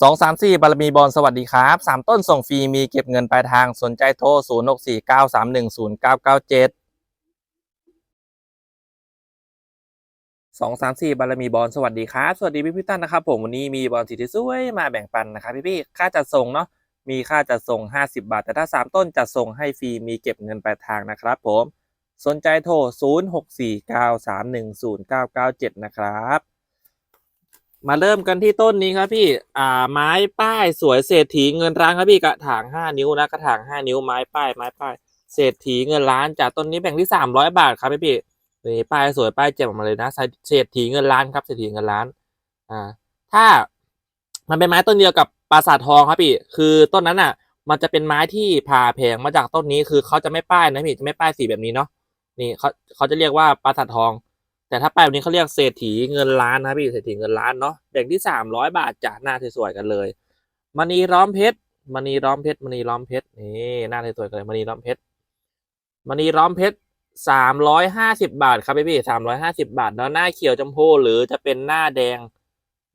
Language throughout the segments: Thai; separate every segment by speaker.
Speaker 1: สองสามสี่บารมีบอลสวัสดีครับสามต้นส่งฟรีมีเก็บเงินปลายทางสนใจโทรศูนย์หกสี่เก้าสามหนึ่งศูนย์เก้าเก้าเจ็ดสองสามสี่บารมีบอลสวัสดีครับ สวัสดีพี่พี่ๆท่านนะครับ ผมวันนี้มีบอลสีที่สวยมาแบ่งปันนะครับพี่พี่ค่าจัดส่งเนาะมีค่าจัดส่งห้าสิบาท แต่ถ้าสามต้นจัดส่งให้ฟรีมีเก็บเงินปลายทางนะครับผมสนใจโทรศูนย์หกสี่เก้าสามหนึ่งศูนย์เก้าเก้าเจ็ดนะครับ มาเริ่มกันที่ต้นนี้ครับพี่ อ่า ไม้ป้ายสวยเศรษฐีเงินร้านครับพี่กระถางห้านิ้วนะกระถางห้านิ้วไม้ป้ายไม้ป้ายเศรษฐีเงินล้านจากต้นนี้แบ่งที่สามร้อยบาทครับพี่พี่นี่ป้ายสวยป้ายเจ็บออกมาเลยนะเศรษฐีเงินล้านครับเศรษฐีเงินล้าน อ่า ถ้ามันเป็นไม้ต้นเดียวกับปราสาททองครับพี่ คือต้นนั้นอะ มันจะเป็นไม้ที่ผ่าแผงมาจากต้นนี้คือเขาจะไม่ป้ายนะพี่จะไม่ป้ายสีแบบนี้เนาะนี่เขาเขาจะเรียกว่าปราสาททอง แต่ถ้าไปแบบนี้เขาเรียกเศรษฐีเงินล้านนะพี่เศรษฐีเงินล้านเนาะแบ่งที่สามร้อยบาทจ้ะหน้าสวยๆกันเลยมณีล้อมเพชรมณีล้อมเพชรมณีล้อมเพชรนี่หน้าสวยๆกันเลยมณีล้อมเพชรมณีล้อมเพชรสามร้อยห้าสิบบาทครับพี่พี่สามร้อยห้าสิบาทแล้วหน้าเขียวชมพูหรือจะเป็นหน้าแดง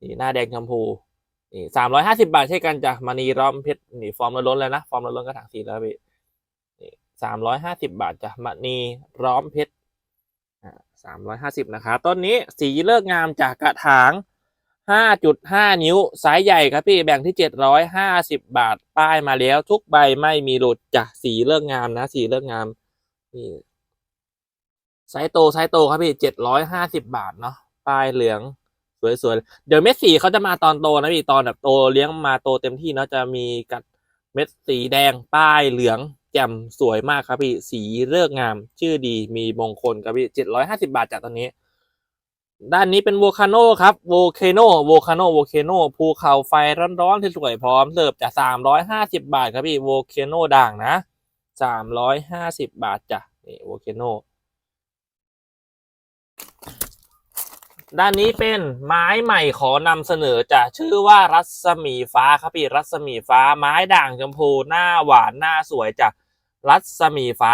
Speaker 1: นี่หน้าแดงชมพูนี่สามร้อยห้าสิบาทเช่นกันจ้ะมณีล้อมเพชรนี่ฟอร์มล้นๆเลยนะฟอร์มล้นกระถางสีแล้วพี่นี่สามร้อยห้าสิบาทจ้ะมณีล้อมเพชร สามร้อยห้าสิบนะครับต้นนี้สีเลิกงามจากกระถางห้าจุดห้านิ้วไซส์ใหญ่ครับพี่แบ่งที่เจ็ดร้อยห้าสิบบาทป้ายมาแล้ว ทุกใบไม่มีหลุดจากสีเลิกงามนะ สีเลิกงามนี่ไซโตไซโตครับพี่เจ็ดร้อยห้าสิบบาทเนาะป้ายเหลืองสวยๆ เดี๋ยวเม็ดสีเขาจะมาตอนโตนะพี่ตอนแบบโตเลี้ยงมาโตเต็มที่เนาะจะมีกัดเม็ดสีแดงป้ายเหลือง แจ่มสวยมากครับพี่ สีเลิกงาม ชื่อดีมีมงคลครับพี่เจ็ดร้อยห้าสิบาทจากตอนนี้ ด้านนี้เป็นโวคาโนครับโวเคโนโวคาโนโวเคโนภูเขาไฟร้อนๆสวยๆพร้อมเสิร์ฟจากสามร้อยห้าสิบาทครับพี่โวเคโนด่างนะสามร้อยห้าสิบบาทจ้ะนี่โวเคโน ด้านนี้เป็นไม้ใหม่ขอนำเสนอจะชื่อว่ารัศมีฟ้าครับพี่รัศมีฟ้าไม้ด่างชมพูหน้าหวานหน้าสวยจากรัศมีฟ้า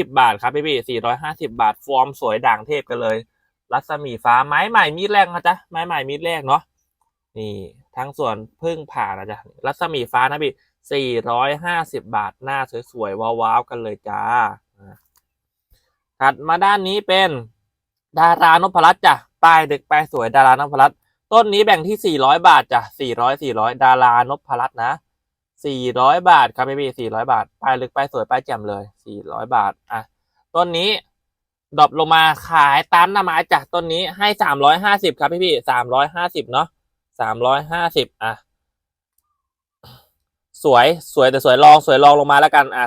Speaker 1: 450 บาทครับพี่พี่450 บาท ฟอร์มสวยด่างเทพกันเลย รัศมีฟ้าไม้ใหม่มีดแรกนะจ๊ะไม้ใหม่มีดแรกเนาะนี่ทั้งส่วนพึ่งผ่านะจ๊ะรัศมีฟ้านะพี่ 450 บาทหน้าสวยๆว้าวๆกันเลยจ้าถัดมาด้านนี้เป็นดารานพรัตน์จ้ะ ป้ายดึกป้ายสวยดารานพรัตน์ต้นนี้แบ่งที่ 400 บาทจ้ะ400 400 ดารานพรัตน์นะ 400 บาทครับพี่พี่400 บาทป้ายลึกป้ายสวยป้ายแจ่มเลย 400 บาทอะต้นนี้ดรอปลงมาขายตามหน้าไม้จากต้นนี้ให้ 350 ครับพี่พี่350 เนาะ350 อะสวยสวยแต่สวยลองสวยลองลงมาแล้วกันอะ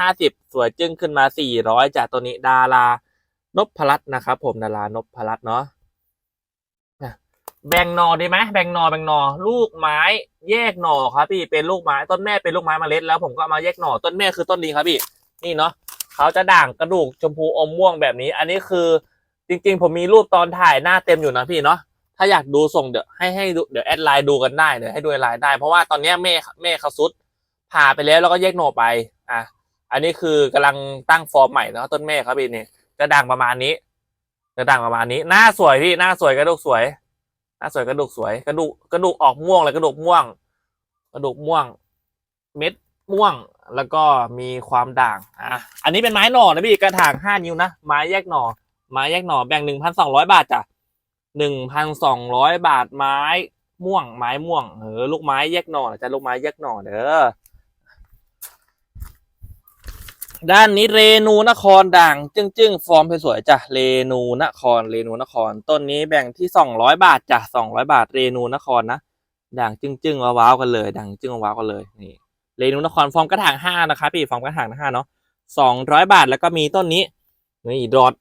Speaker 1: 350สวยจึ้งขึ้นมา400จากตัวนี้ดารานพรัตนะครับผมดารานพรัตเนาะ แบ่งหนอไดีไหมแบ่งหนอแบ่งหนอลูกไม้แยกหน่อครับพี่เป็นลูกไม้ต้นแม่เป็นลูกไม้เมล็ดแล้วผมก็เอามาแยกหน่อต้นแม่คือต้นนี้ครับพี่นี่เนาะเขาจะด่างกระดูกชมพูอมม่วงแบบนี้ อันนี้คือจริง ๆ ผมมีรูปตอนถ่ายหน้าเต็มอยู่นะพี่เนาะถ้าอยากดูส่งเดี๋ยวให้ให้ดูเดี๋ยวแอดไลน์ดูกันได้เดี๋ยวให้ดูไลน์ได้ เพราะว่าตอนนี้แม่แม่เขาซุดผ่าไปแล้วแล้วก็แยกหน่อไปอะอันนี้คือกำลังตั้งฟอร์มใหม่เนาะต้นแม่ครับพี่นี่จะด่างประมาณนี้จะด่างประมาณนี้ หน้าสวยพี่หน้าสวยกระดูกสวย หน้าสวยกระดูกสวยกระดูกกระดูกออกม่วงเลยกระดูกม่วง กระดูกม่วง เม็ดม่วงแล้วก็มีความด่างอะอันนี้เป็นไม้หน่อนะพี่กระถางห้านิ้วนะไม้แยกหน่อไม้แยกหน่อแบ่งหนึ่งพันสองร้อยบาทจ้ะหนึ่งพันสองร้อยบาทไม้ม่วงไม้ม่วงเออลูกไม้แยกหน่อนะจะลูกไม้แยกหน่อเด้อ ด้านนี้เรนูนครด่างจึ้งจึ้งๆฟอร์มสวยๆจ้ะเรนูนครเรนูนคร ต้นนี้แบ่งที่สองร้อยบาทจ้ะสองร้อยบาทเรนูนครนะด่างจึ้งจึ้งๆว้าวๆกันเลยด่างจึ้งว้าวกันเลยนี่เรนูนครฟอร์มกระถางห้านะครับพี่ฟอร์มกระถางห้าเนาะสองร้อยบาทแล้วก็มีต้นนี้นี่รอด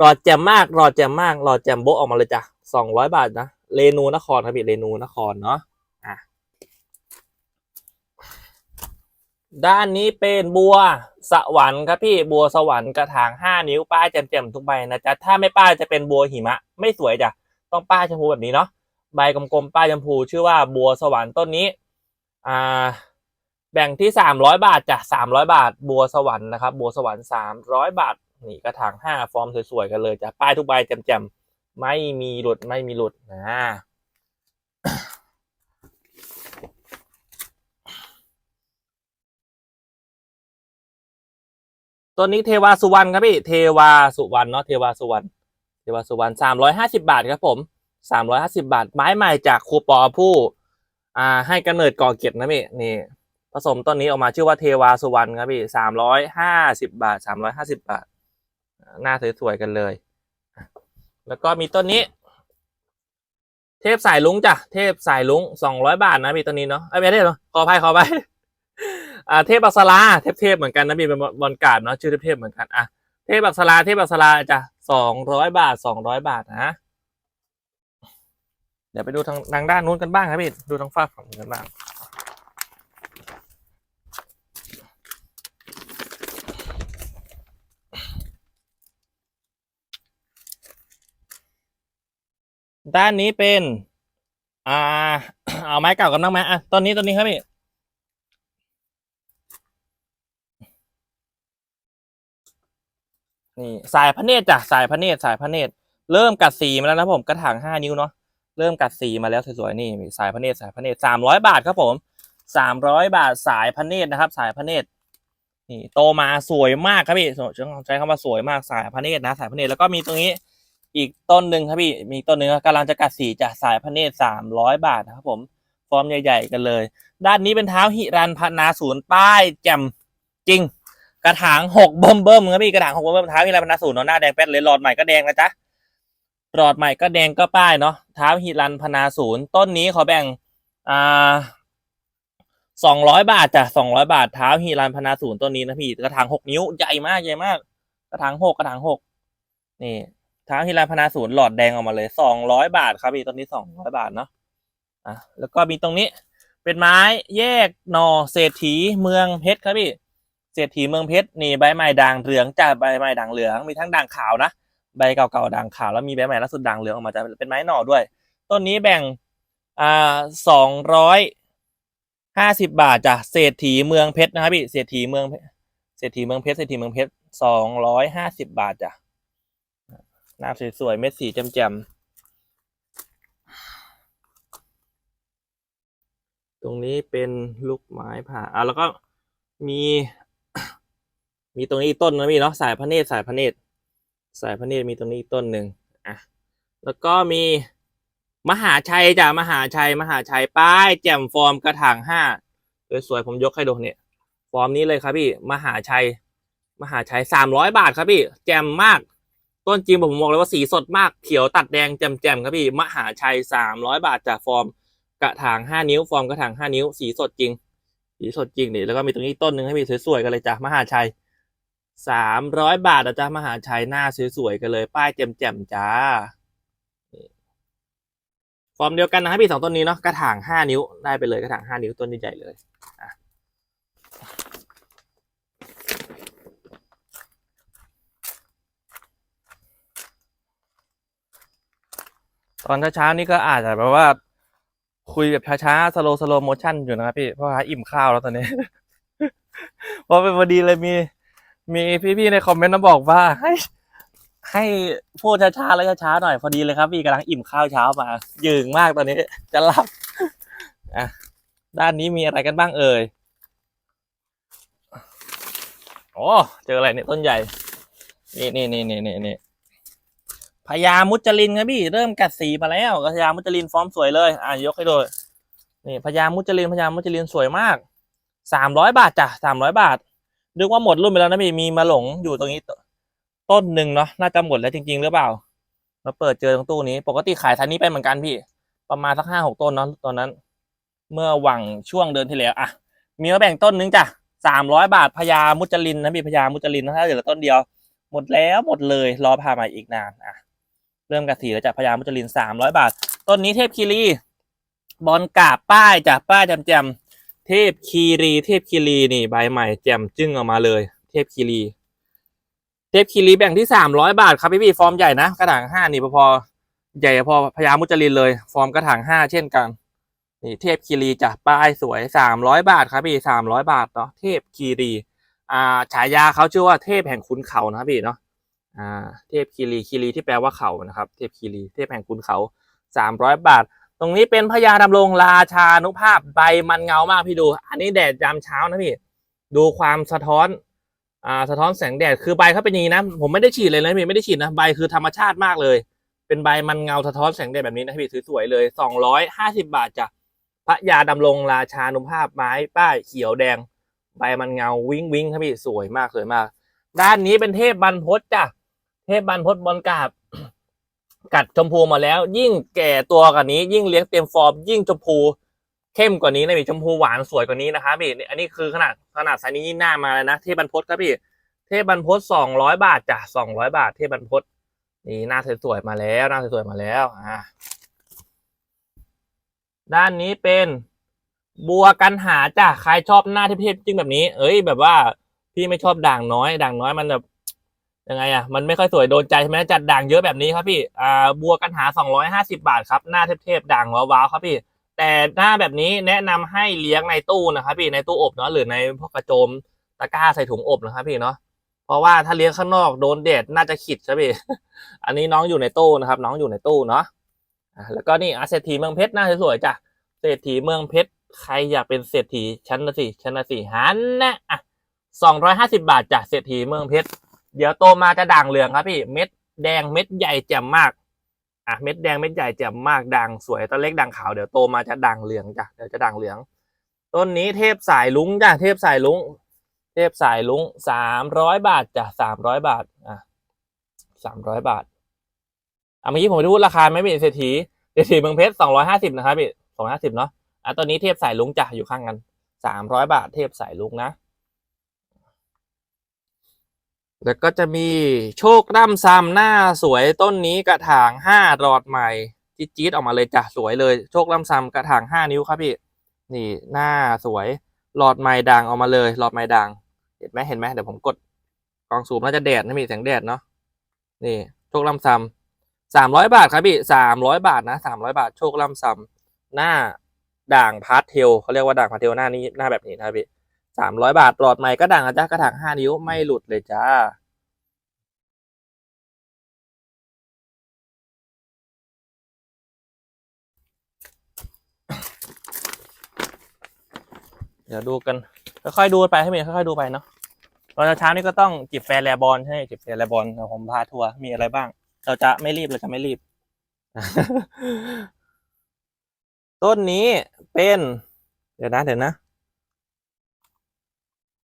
Speaker 1: รอดแจ่มมากรอดแจ่มมากรอดแจ่มโบออกมาเลยจ้ะสองร้อยบาทนะเรนูนครครับพี่เรนูนครเนาะ ด้านนี้เป็นบัวสวรรค์ครับพี่บัวสวรรค์กระถางห้านิ้วป้ายแจ่มๆทุกใบนะจ๊ะถ้าไม่ป้ายจะเป็นบัวหิมะ ไม่สวยจ้ะต้องป้ายชมพูแบบนี้เนาะใบกลมๆป้ายชมพูชื่อว่าบัวสวรรค์ต้นนี้อ่าแบ่งที่สามร้อยบาทจ้ะสามร้อยบาท บัวสวรรค์นะครับบัวสวรรค์สามร้อยบาทนี่กระถางห้าฟอร์มสวยๆกันเลยจ้ะป้ายทุกใบแจ่มๆไม่มีหลุดไม่มีหลุดนะ ตัวนี้เทวาสุวรรณครับพี่ เทวาสุวรรณเนาะ เทวาสุวรรณ เทวาสุวรรณสามร้อยห้าสิบาทครับผมสามร้อยห้าสิบาท ไม้ใหม่จากครูปอผู้ อ่า ให้กำเนิดก่อเกียรตินะพี่ นี่ ผสมต้นนี้ออกมาชื่อว่าเทวาสุวรรณครับพี่สามร้อยห้าสิบาทสามร้อยห้าสิบาท หน้าสวยๆกันเลย แล้วก็มีต้นนี้ เทพสายลุงจ้ะ เทพสายลุงสองร้อยบาทนะพี่ตัวนี้เนาะเอ้ไม่ได้หรอขออภัยขออภัย อ่าเทพอักษราเทพเทพเหมือนกันนะพี่เป็นบอลกาดเนาะชื่อเทพเทพเหมือนกันอะเทพอักษราเทพอักษราจ้ะสองร้อยบาทสองร้อยบาทนะเดี๋ยวไปดูทางทางด้านนู้นกันบ้างครับพี่ดูทางฝากฝั่งกันบ้างด้านนี้เป็น อ่า เอาไม้เก่ากันบ้างไหมอะต้นนี้ต้นนี้ครับพี่ นี่สายพระเนตรจ้ะสายพระเนตรสายพระเนตรเริ่มกัดสีมาแล้วนะผมกระถางห้านิ้วเนาะเริ่มกัดสีมาแล้วสวยๆนี่มีสายพระเนตรสายพระเนตรสามร้อยบาทครับผมสามร้อยบาทสายพระเนตรนะครับ สายพระเนตรนี่โตมาสวยมากครับพี่ใช้คำว่าสวยมากสายพระเนตรนะ สายพระเนตรแล้วก็มีตรงนี้อีกต้นหนึ่งครับพี่มีต้นหนึ่งกำลังจะกัดสีจากสายพระเนตรสามร้อยบาทนะครับผมฟอร์มใหญ่ ๆ กันเลย ด้านนี้เป็นเท้าหิรันพนาศูนย์ป้ายแจ่มจริง กระถางหกเบิ่มเบิ่มครับพี่กระถางหกเบิ่มเบิ่มเท้าหิรันพนาศูนย์เนาะหน้าแดงแป๊ดเลยหลอดใหม่ก็แดงนะจ๊ะหลอดใหม่ก็แดงก็ป้ายเนาะเท้าหิรันพนาศูนย์ต้นนี้ขอแบ่งอ่าสองร้อยบาทจ้ะสองร้อยบาทเท้าหิรันพนาศูนย์ต้นนี้นะพี่กระถางหกนิ้วใหญ่มากใหญ่มาก กระถางหกกระถางหกนี่เท้าฮิรันพนาศูนย์หลอดแดงออกมาเลยสองร้อยบาทครับพี่ต้นนี้สองร้อยบาทเนาะอะแล้วก็มีตรงนี้เป็นไม้แยกหนอเศรษฐีเมืองเพชรครับพี่ เศรษฐีเมืองเพชรนี่ใบไม้ด่างเหลืองจากใบไม้ด่างเหลืองมีทั้งด่างขาวนะใบเก่าๆด่างขาวแล้วมีใบใหม่ล่าสุดด่างเหลืองออกมาจะเป็นไม้หน่อด้วย ต้นนี้แบ่งอ่าสองร้อยห้าสิบบาทจ้ะเศรษฐีเมืองเพชรนะครับพี่เศรษฐีเมืองเศรษฐีเมืองเพชรเศรษฐีเมืองเพชรสองร้อยห้าสิบบาทจ้ะหน้าสวยๆเม็ดสีแจ่มๆตรงนี้เป็นลูกไม้ผ่าอะแล้วก็มี มีตรงนี้ต้นนะพี่เนาะสายพระเนตรสายพระเนตรสายพระเนตรมีตรงนี้ต้นหนึ่งอะแล้วก็มีมหาชัยจ้ะมหาชัย มหาชัยป้ายแจ่มฟอร์มกระถางห้าสวยๆผมยกให้ดูเนี่ยฟอร์มนี้เลยครับพี่ มหาชัย มหาชัยสามร้อยบาทครับพี่ แจ่มมาก ต้นจริงผมบอกเลยว่าสีสดมากเขียวตัดแดงแจ่มๆครับพี่ มหาชัยสามร้อยบาทจากฟอร์มกระถางห้านิ้ว ฟอร์มกระถางห้านิ้ว สีสดจริง สีสดจริงนี่แล้วก็มีตรงนี้ต้นหนึ่งให้พี่สวยๆกันเลยจ้ะมหาชัย สามร้อยบาทนะจ๊ะมหาชัยหน้าสวยๆกันเลย ป้ายแจ่มๆจ้าฟอร์มเดียวกันนะพี่สองต้นนี้เนาะกระถางห้านิ้วได้ไปเลยกระถางห้านิ้วต้นใหญ่ๆเลยตอนเช้าๆนี่ก็อาจจะแบบว่า คุยแบบช้าๆสโลสโลโมชั่นอยู่นะครับพี่เพราะว่าอิ่มข้าวแล้วตอนนี้เพราะเป็นพอดีเลยมี มีพี่ๆในคอมเมนต์มาบอกว่าให้ให้พูดช้าๆแล้วช้าๆหน่อยพอดีเลยครับพี่กำลังอิ่มข้าวเช้ามายืงมากตอนนี้ จะหลับอะด้านนี้มีอะไรกันบ้างเอ่ยโอ้เจออะไรเนี่ยต้นใหญ่ นี่นี่นี่นี่นี่นี่พญามุจลินครับพี่ เริ่มกัดสีมาแล้วพญามุจลินฟอร์มสวยเลย อะยกให้ดูนี่พญามุจลินพญามุจลินสวยมากสามร้อยบาทจ้ะสามร้อยบาท นึกว่าหมดรุ่นไปแล้วนะพี่มีมาหลงอยู่ตรงนี้ต้นหนึ่งเนาะน่าจะหมดแล้วจริง ๆ หรือเปล่า มาเปิดเจอตรงตู้นี้ ปกติขายทันนี้ไปเหมือนกันพี่ ประมาณสักห้าหกต้นเนาะตอนนั้น เมื่อหวังช่วงเดือนที่แล้วอะมีมาแบ่งต้นหนึงจ้ะสามร้อยบาทพญามุจลินนะพี่พญามุจลินนะถ้าเหลือต้นเดียว หมดแล้วหมดเลยรอพามาอีกนานอะเริ่มกระสีแล้วจากพญามุจลินสามร้อยบาท ต้นนี้เทพคีรีบอลกาบป้ายจากป้ายแจมแจมๆ เทพคีรีเทพคีรีนี่ใบใหม่แจ่มจึ้งออกมาเลย เทพคีรีเทพคีรีแบ่งที่สามร้อยบาทครับพี่พี่ฟอร์มใหญ่นะกระถางห้านี่พอใหญ่พอพญามุจลินเลย ฟอร์มกระถางห้าเช่นกัน นี่เทพคีรีจ้ะป้ายสวยสามร้อยบาทครับพี่สามร้อยบาทเนาะเทพคีรี อ่าฉายาเขาชื่อว่าเทพแห่งขุนเขานะครับพี่เนาะอ่าเทพคีรีคีรีที่แปลว่าเขานะครับ เทพคีรีเทพแห่งคุณเขาสามร้อยบาท ตรงนี้เป็นพญาดำรงราชานุภาพใบมันเงามากพี่ดู อันนี้แดดยามเช้านะพี่ ดูความสะท้อนอ่าสะท้อนแสงแดดคือใบเขาเป็นอย่างนี้นะ ผมไม่ได้ฉีดเลยนะพี่ไม่ได้ฉีดนะใบคือธรรมชาติมากเลย เป็นใบมันเงาสะท้อนแสงแดดแบบนี้นะพี่สวยๆเลยสองร้อยห้าสิบาทจ้ะพระยาดำรงราชานุภาพไม้ป้ายเขียวแดง ใบมันเงาวิ้งวิ้งครับพี่สวยมากสวยมาก ด้านนี้เป็นเทพบรรพตจ้ะเทพบรรพตบอลกาบ กัดชมพูมาแล้ว ยิ่งแก่ตัวกว่านี้ ยิ่งเลี้ยงเต็มฟอร์มยิ่งชมพูเข้มกว่านี้นะพี่ชมพูหวานสวยกว่านี้นะครับพี่อันนี้คือขนาดขนาดไซส์นี้ยิ่งหน้ามาเลยนะเทพบรรพตครับพี่ เทพบรรพตสองร้อยบาทจ้ะสองร้อยบาท เทพบรรพตนี่หน้าสวยๆมาแล้วหน้าสวยๆมาแล้วอ่าด้านนี้เป็นบัวกันหาจ้ะใครชอบหน้าเทพๆจริงแบบนี้ เอ้ย แบบว่าพี่ไม่ชอบด่างน้อย ด่างน้อยมันแบบ ยังไงอะมันไม่ค่อยสวยโดนใจใช่ไหมจัดด่างเยอะแบบนี้ครับพี่อ่าบัวกันหาสองร้อยห้าสิบาทครับหน้าเทพๆด่างว้าวๆครับพี่ แต่หน้าแบบนี้แนะนำให้เลี้ยงในตู้นะครับพี่ในตู้อบเนาะหรือในพวกกระโจมตะกร้าใส่ถุงอบนะครับพี่เนาะเพราะว่าถ้าเลี้ยงข้างนอกโดนแดดน่าจะขิดใช่พี่อันนี้น้องอยู่ในตู้นะครับ น้องอยู่ในตู้เนาะอะแล้วก็นี่อาเศรษฐีเมืองเพชรหน้าสวยๆจ้ะเศรษฐีเมืองเพชรใครอยากเป็นเศรษฐีชั้นละสี่ชั้นละสี่หันนะอะสองร้อยห้าสิบาทจ้ะเศรษฐีเมืองเพชร เดี๋ยวโตมาจะด่างเหลืองครับพี่เม็ดแดงเม็ดใหญ่แจ่มมากอะเม็ดแดงเม็ดใหญ่แจ่มมากด่างสวยตอนเล็กด่างขาวเดี๋ยวโตมาจะด่างเหลืองจ้ะเดี๋ยวจะด่างเหลือง ต้นนี้เทพสายลุงจ้ะเทพสายลุงเทพสายลุงสามร้อยบาทจ้ะสามร้อยบาทอะสามร้อยบาทอะเมื่อกี้ผมพูดราคาไม่เป็นเศรษฐีเศรษฐีเมืองเพชรสองร้อยห้าสิบนะครับพี่สองห้าสิบเนาะอะตอนนี้เทพสายลุงจ้ะอยู่ข้างกันสามร้อยบาทเทพสายลุงนะ แล้วก็จะมีโชคร่ำซ้ำหน้าสวยต้นนี้กระถางห้าหลอดใหม่จี๊ดจี๊ดออกมาเลยจ้ะสวยเลย โชคร่ำซ้ำกระถางห้านิ้วครับพี่ นี่หน้าสวยหลอดใหม่ด่างออกมาเลยหลอดใหม่ด่างเห็นไหมเห็นไหมเดี๋ยวผมกดกองสูบน่าจะแดดนะมีแสงแดดเนาะนี่โชคร่ำซ้ำสามร้อยบาทครับพี่สามร้อยบาทนะสามร้อยบาทโชคร่ำซ้ำหน้าด่างพาร์ทเทลเขาเรียกว่าด่างพาร์ทเทลหน้านี้หน้าแบบนี้นะครับพี่ สามร้อยบาทหลอดใหม่ก็ด่างนะจ๊ะกระถางห้านิ้วไม่หลุดเลยจ้าเดี๋ยวดูกันค่อยๆดูไปให้เมย์ค่อยๆดูไปเนาะตอนเช้านี่ก็ต้องจิบแฟร์แลบอลใช่จิบแฟร์แลบอลเดี๋ยวผมพาทัวร์มีอะไรบ้าง เราจะไม่รีบเราจะไม่รีบ ต้นนี้เป็น เดี๋ยวนะเดี๋ยวนะ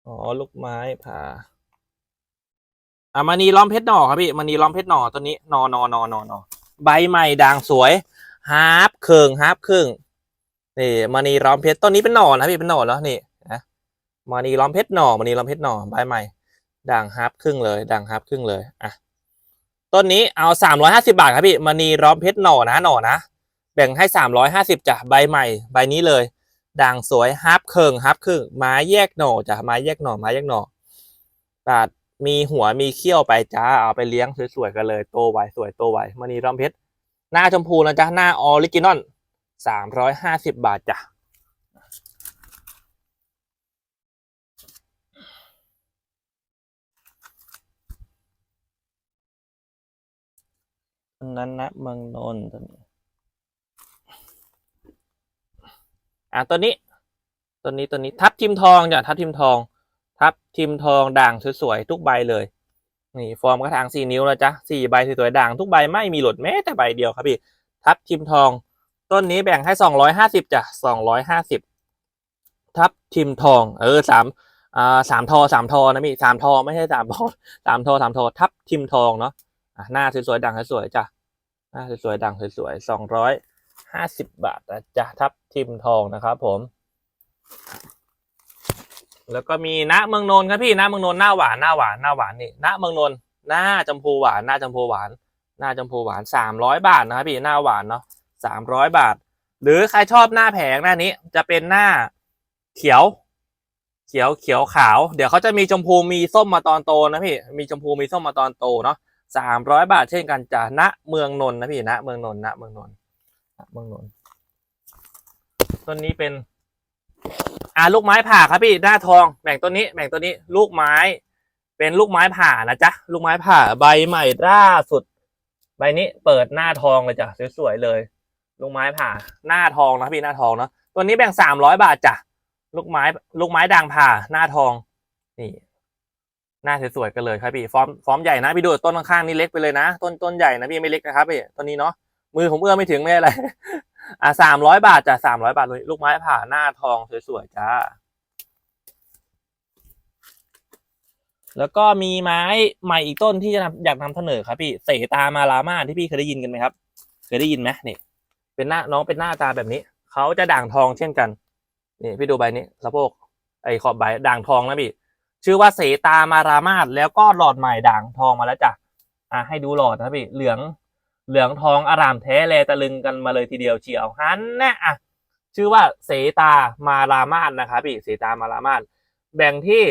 Speaker 1: อ๋อ ลูกไม้ผ่าอะมานีล้อมเพชรหน่อครับพี่มานีล้อมเพชรหน่อต้นนี้นอนอนอนอนอใบใหม่ด่างสวยฮาร์ปเคิงฮาร์ปครึ่งนี่มานีล้อมเพชรต้นนี้เป็นหน่อนะพี่เป็นหน่อแล้วนี่นะมานีล้อมเพชรหน่อมานีล้อมเพชรหน่อใบใหม่ด่างฮาร์ปครึ่งเลยด่างฮาร์ปครึ่งเลยอะต้นนี้เอาสามร้อยห้าสิบาทครับพี่มานีล้อมเพชรหน่อนะหน่อนะแบ่งให้สามร้อยห้าสิบจ้ะใบใหม่ ใบนี้เลย ด่างสวยฮาร์ปเคิงฮาร์ปครึ่งไม้แยกหน่อจ้ะไม้แยกหน่อไม้แยกหน่อปาดมีหัวมีเขี้ยวไปจ้าเอาไปเลี้ยงสวยๆกันเลยโตไวสวยโตไวมานีล้อมเพชรหน้าชมพูนะจ๊ะหน้าออริจินอลสามร้อยห้าสิบบาทจ้ะนนั้นนะเมืองนนท์ต้นนี้ อะตัวนี้ ตัวนี้ตัวนี้ทับทิมทองจ้ะทับทิมทอง ทับทิมทองด่างสวยๆทุกใบเลย นี่ฟอร์มกระถางสี่นิ้วนะจ๊ะสี่ใบสวยๆด่างทุกใบไม่มีหลุดแม้แต่ใบเดียวครับพี่ ทับทิมทอง ต้นนี้แบ่งให้สองร้อยห้าสิบจ้ะสองร้อยห้าสิบทับทิมทอง เออสามอ่าสามทอสามทอนะมี่สามทอไม่ใช่สามทอสามทอสามทอทับทิมทองเนาะอะหน้าสวยๆดังสวยๆจ้ะหน้าสวยๆดังสวยๆสองร้อยห้าสิบบาทนะจ๊ะทับ ทิมทองนะครับผม แล้วก็มีณเมืองนนท์ครับพี่ณเมืองนนท์หน้าหวานหน้าหวานหน้าหวานนี่ณเมืองนนท์หน้าจมพูหวานหน้าจมพูหวานหน้าจมพูหวานสามร้อยบาทนะครับพี่หน้าหวานเนาะสามร้อยบาท หรือใครชอบหน้าแผงหน้านี้จะเป็นหน้าเขียว เขียวเขียวขาว เดี๋ยวเขาจะมีชมพูมีส้มมาตอนโตนะพี่มีชมพูมีส้มมาตอนโตเนาะสามร้อยบาทเช่นกันจ้ะณเมืองนนท์นะพี่ณเมืองนนท์ณเมืองนนท์ณเมืองนนท์ ต้นนี้เป็น อ่าลูกไม้ผ่าครับพี่หน้าทองแบ่งต้นนี้แบ่งต้นนี้ ลูกไม้ เป็นลูกไม้ผ่านะจ๊ะลูกไม้ผ่าใบใหม่ล่าสุด ใบนี้เปิดหน้าทองเลยจ้ะสวยๆเลย ลูกไม้ผ่าหน้าทองนะพี่หน้าทองเนาะตัวนี้แบ่งสามร้อยบาทจ้ะลูกไม้ ลูกไม้ด่างผ่าหน้าทอง นี่หน้าสวยๆกันเลยครับพี่ฟอร์มฟอร์มใหญ่นะพี่ดูต้นข้างๆนี่เล็กไปเลยนะ ต้นต้นใหญ่นะพี่ไม่เล็กนะครับพี่ต้นนี้เนาะมือผมเอื้อไม่ถึงไม่อะไร อะสามร้อยบาทจ้ะสามร้อยบาทเลยลูกไม้ผ่าหน้าทองสวยๆจ้า แล้วก็มีไม้ใหม่อีกต้นที่จะนำอยากนำเสนอครับพี่เสตามาลามาที่พี่เคยได้ยินกันไหมครับ เคยได้ยินไหมนี่ เป็นหน้าน้องเป็นหน้าตาแบบนี้ เขาจะด่างทองเช่นกันนี่พี่ดูใบนี้สะโพกไอ้ขอบใบด่างทองนะพี่ชื่อว่าเสตามารามาศแล้วก็หลอดใหม่ด่างทองมาแล้วจ้ะอะให้ดูหลอดนะพี่เหลือง เหลืองทองอารามแท้แลตะลึงกันมาเลยทีเดียวเชียวฮันนะอะชื่อว่าเสตามารามาศนะครับพี่เสตามารามาศแบ่งที่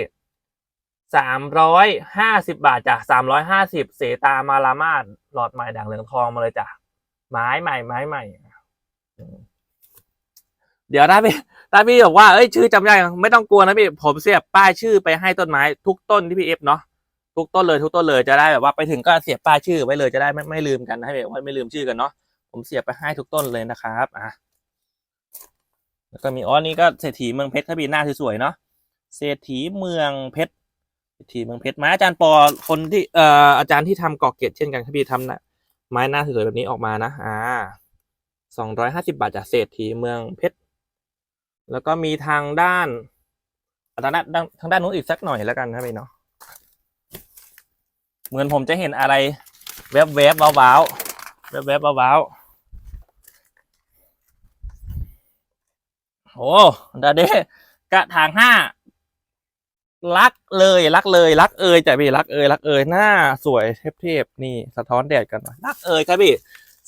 Speaker 1: สามร้อยห้าสิบาทจ้ะสามร้อยห้าสิบเสตามารามาศหลอดใหม่ด่างเหลืองทองมาเลยจ้ะไม้ใหม่ไม้ใหม่เดี๋ยวถ้าพี่ถ้าพี่บอกว่าเอ้ยชื่อจำได้ไม่ต้องกลัวนะพี่ผมเสียบป้ายชื่อไปให้ต้นไม้ทุกต้นที่พี่เอฟเนาะ ทุกต้นเลยทุกต้นเลยจะได้แบบว่าไปถึงก็เสียบป้ายชื่อไว้เลยจะได้ไม่ไม่ลืมกันให้แบบว่าไม่ลืมชื่อกันเนาะผมเสียบไปให้ทุกต้นเลยนะครับอะแล้วก็มีอ๋อนี่ก็เศรษฐีเมืองเพชรครับพี่หน้าสวยๆเนาะเศรษฐีเมืองเพชรเศรษฐีเมืองเพชรไม้อาจารย์ปอคนที่เอ่ออาจารย์ที่ทำกอกเกตเช่นกันครับพี่ทำนะไม้หน้าสวยๆแบบนี้ออกมานะอ่าสองร้อยห้าสิบาทจากเศรษฐีเมืองเพชรแล้วก็มีทางด้านอะทางด้านด้านทางด้านนู้นอีกสักหน่อยแล้วกันครับพี่เนาะ เหมือนผมจะเห็นอะไร แวบๆบว้าวๆแวบๆบว้าวๆโอ้ดาเดกระถางห้ารักเลยรักเลยรักเอยจ้ะพี่รักเอยรักเอยหน้าสวยเทพๆนี่สะท้อนแดดกันหน่อยรักเอยครับพี่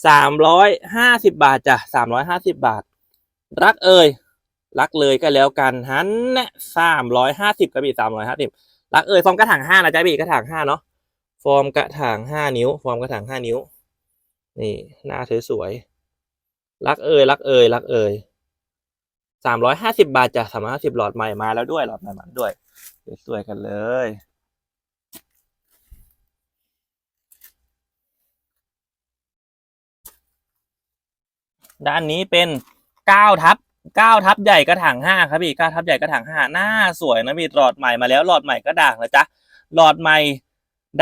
Speaker 1: สามร้อยห้าสิบบาทจ้ะสามร้อยห้าสิบบาท รักเอยรักเลยก็แล้วกันฮันนะสามร้อยห้าสิบครับพี่สามร้อยห้าสิบรักเอยฟอร์มกระถางห้านะจ๊ะพี่กระถางห้าเนาะ ฟอร์มกระถางห้านิ้ว ฟอร์มกระถางห้านิ้ว นี่ หน้าสวยๆรักเอยรักเอยรักเอยสามร้อยห้าสิบาทจ้ะสามร้อยห้าสิบหลอดใหม่มาแล้วด้วยหลอดใหม่มาด้วยสวยๆกันเลยด้านนี้เป็นเก้าทับเก้าทับใหญ่กระถางห้าครับพี่เก้าทับใหญ่กระถางห้าหน้าสวยนะพี่หลอดใหม่มาแล้วหลอดใหม่ก็ด่างแล้วจ้ะหลอดใหม่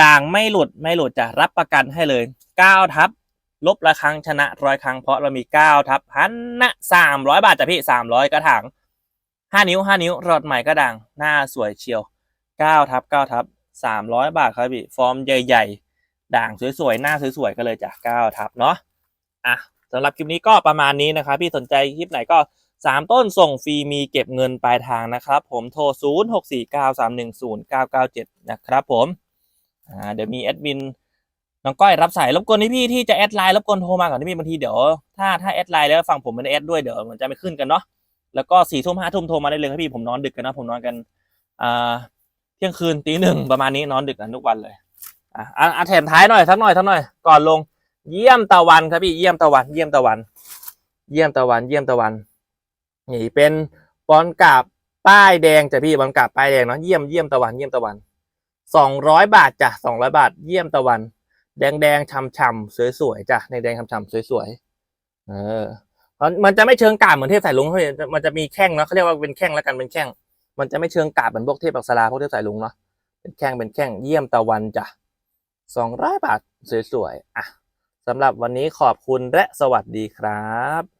Speaker 1: ด่างไม่หลุดไม่หลุดจะรับประกันให้เลยเก้าทับลบละครั้งชนะร้อยครั้งเพราะเรามีเก้าทับพันนะสามร้อยบาทจ้ะพี่สามร้อยกระถางห้านิ้วห้านิ้วหลอดใหม่ก็ด่างหน้าสวยเชียวเก้าทับเก้าทับสามร้อยบาทครับพี่ ฟอร์มใหญ่ ๆ ด่างสวยๆ หน้าสวยๆก็เลยจากเก้าทับเนาะอะสำหรับคลิปนี้ก็ประมาณนี้นะครับพี่สนใจคลิปไหนก็สามต้นส่งฟรีมีเก็บเงินปลายทางนะครับ ผมโทร 0 6 4 9 3 1 0 9 9 7 นะครับผม อ่าเดี๋ยวมีแอดมินน้องก้อยรับสายรบกวนที่พี่ที่จะแอดไลน์รบกวนโทรมาก่อนที่พี่บางทีเดี๋ยวถ้าถ้าแอดไลน์แล้วฟังผมไม่ได้แอดด้วยเดี๋ยวมันจะไม่ขึ้นกันเนาะแล้วก็สี่ทุ่มห้าทุ่มโทรมาได้เลยครับพี่ผมนอนดึกกันนะผมนอนกันอ่าเที่ยงคืนตีหนึ่งประมาณนี้นอนดึกกันทุกวันเลยอะอะแถมท้ายหน่อยสักหน่อยสักหน่อยก่อนลง เยี่ยมตะวันครับพี่เยี่ยมตะวัน เยี่ยมตะวัน เยี่ยมตะวัน เยี่ยมตะวันนี่เป็นบอลกาบป้ายแดงจ้ะพี่บอลกาบป้ายแดงเนาะเยี่ยมเยี่ยมตะวันเยี่ยมตะวัน สองร้อยบาทจ้ะสองร้อยบาทเยี่ยมตะวัน แดงแดงๆช่ำๆสวยๆจ้ะแดงแดงๆช่ำสวยๆเออมันมันจะไม่เชิงกาบเหมือนเทพสายลุงเขามันจะมีแข้งเนาะเขาเรียกว่าเป็นแข้งแล้วกันเป็นแข้ง มันจะไม่เชิงกาบเหมือนพวกเทพอักษราพวกเทพสายลุงเนาะเป็นแข้งเป็นแข้งเยี่ยมตะวันจ้ะสองร้อยบาทสวยๆอะสำหรับวันนี้ขอบคุณและสวัสดีครับ